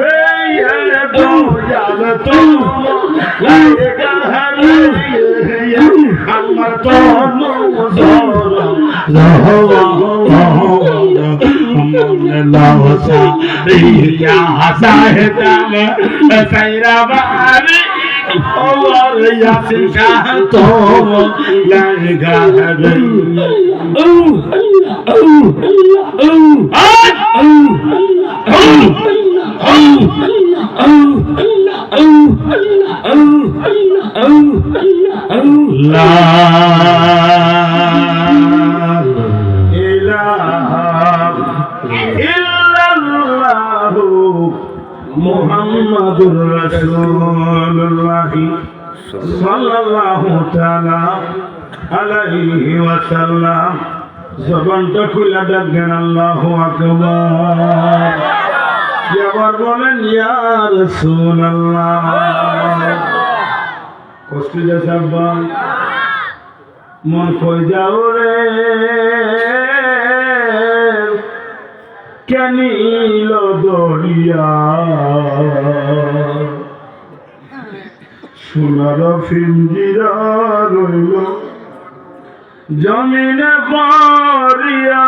गई है तू जान तू लगेगा है ये अमर तो Oh, oh, oh, oh, oh. মোহাম্মদুর রাসূলুল্লাহি সাল্লাল্লাহু তাআলা আলাইহি ওয়াসাল্লাম। জবানটা খুলে ডাকবেন আল্লাহু আকবার। এবার বলেন, ইয়া রাসূলুল্লাহ। কষ্ট আব্বা মন কই যাও রে? কেনিল দরিয়া? সোনার ফিঞ্জিরা রইল জমিনে পারিয়া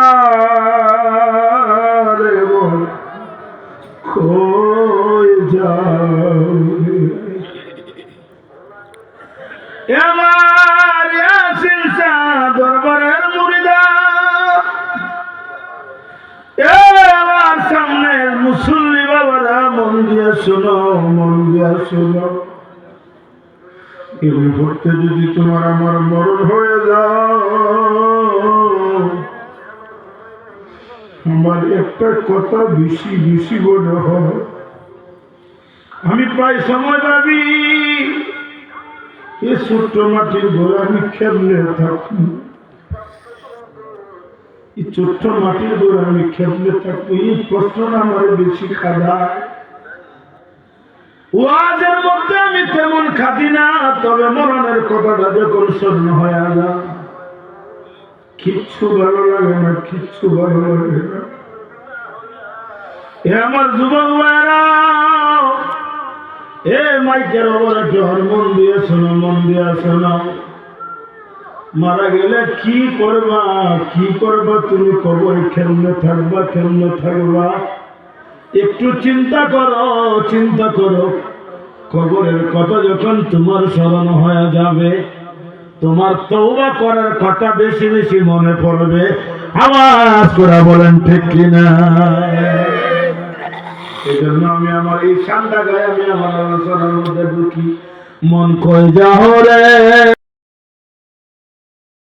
রে কই দিয়ে শোনো, মন দিয়ে শোনো। এই মুহূর্তে যদি তোমার আমার মরণ হয়ে যাও আমার একটা কথা বেশি বেশি মনে হয়। আমি প্রায় সময় ভাবি এই ছোট্ট মাটির ঘরে আমি খেললে থাকি এই ছোট্ট মাটির ঘরে আমি খেললে থাকব? এই প্রশ্নটা আমার বেশি খাদায় ওয়াজের মধ্যে আমি তেমন খাতি না, তবে মরণের কথাটা যখন স্বর্ণ হয়ে যায় কিচ্ছু ভালো লাগে না, কিচ্ছু ভালো লাগে না। এ আমার যুবক এ মাইকের ওপরে জোহর মন দিয়ে শোনো, মন দিয়ে শোনো। মারা গেলে কি করবা কি করবা তুমি কবর খেললে থাকবা খেললে থাকবা। একটু চিন্তা করো চিন্তা করো। কবরের কথা যখন তোমার স্মরণ হয়ে যাবে, তোমার তৌবা করার কথা বেশি বেশি মনে পড়বে। আওয়াজ করে বলেন, ঠিক কিনা? এই জন্য আমি আমার এই শান্তা গায়ে, আমি আমার আলোচনার মধ্যে ঢুকি। মন কই যাও রে?